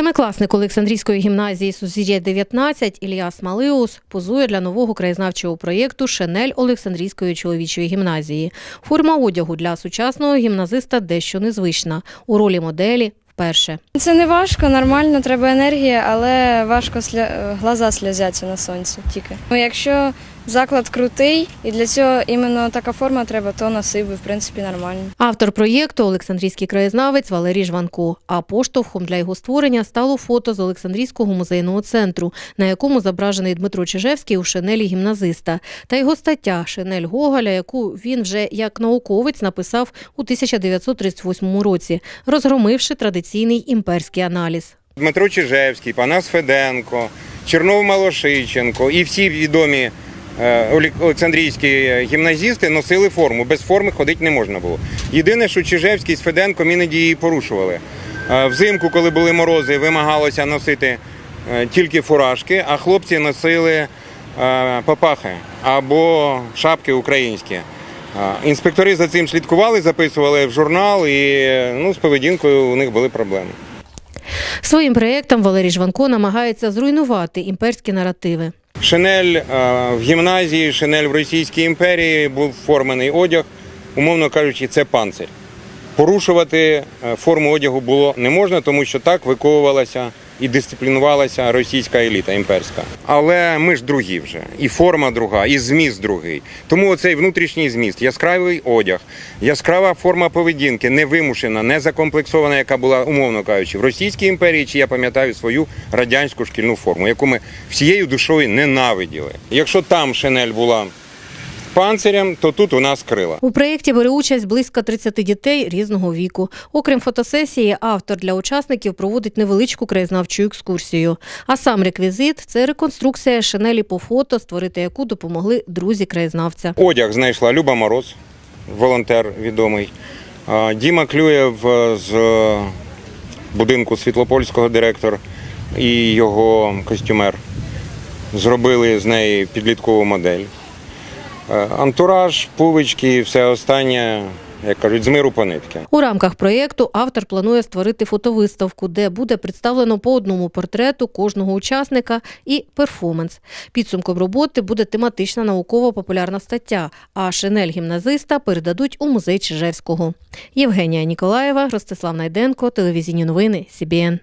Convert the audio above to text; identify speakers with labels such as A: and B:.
A: Семикласник Олександрійської гімназії Сузір'я 19 Ільяс Малиус позує для нового краєзнавчого проєкту Шенель Олександрійської чоловічої гімназії. Форма одягу для сучасного гімназиста дещо незвична. У ролі моделі вперше.
B: Це не важко, нормально, треба енергія, але важко сля... глаза сльозяться на сонці тільки. Ну, якщо заклад крутий і для цього іменно така форма треба, то носив би, в принципі, нормально.
A: Автор проєкту Олександрійський краєзнавець Валерій Жванко. А поштовхом для його створення стало фото з Олександрійського музейного центру, на якому зображений Дмитро Чижевський у шинелі гімназиста, та його стаття Шинель Гоголя, яку він вже як науковець написав у 1938 році, розгромивши традиційний імперський аналіз.
C: Дмитро Чижевський, Панас Феденко, Чернов Малошиченко і всі відомі олександрійські гімназісти носили форму. Без форми ходити не можна було. Єдине, що Чижевський з Феденком іноді її порушували. Е, Взимку, коли були морози, вимагалося носити е, тільки фуражки, а хлопці носили е, папахи або шапки українські. Е, Інспектори за цим слідкували, записували в журнал, і ну, з поведінкою у них були проблеми.
A: Своїм проєктом Валерій Жванко намагається зруйнувати імперські наративи.
C: Шинель е, в гімназії, шинель в Російській імперії був формений одяг, умовно кажучи, це панцир. Порушувати е, форму одягу було не можна, тому що так виковувалася і дисциплінувалася російська еліта імперська. Але ми ж другі вже, і форма друга, і зміст другий. Тому оцей внутрішній зміст, яскравий одяг, яскрава форма поведінки, невимушена, не закомплексована, яка була, умовно кажучи, в Російській імперії, чи я пам'ятаю свою радянську шкільну форму, яку ми всією душою ненавиділи. Якщо там шинель була панцирем, то тут у нас крила.
A: У проєкті бере участь близько 30 дітей різного віку. Окрім фотосесії, автор для учасників проводить невеличку краєзнавчу екскурсію. А сам реквізит це реконструкція шинелі по фото, створити яку допомогли друзі краєзнавця.
C: Одяг знайшла Люба Мороз, волонтер відомий. Діма Клюєв е, з будинку Світлопольського директор і його костюмер зробили з неї підліткову модель. Е, Антураж, пувички і все останнє, як кажуть, з миру по нитки.
A: У рамках проєкту автор планує створити фотовиставку, де буде представлено по одному портрету кожного учасника і перформанс. Підсумком роботи буде тематична науково-популярна стаття, а шинель гімназиста передадуть у музей Чижевського. Євгенія Ніколаєва, Ростислав Найденко, телевізійні новини СІБІН.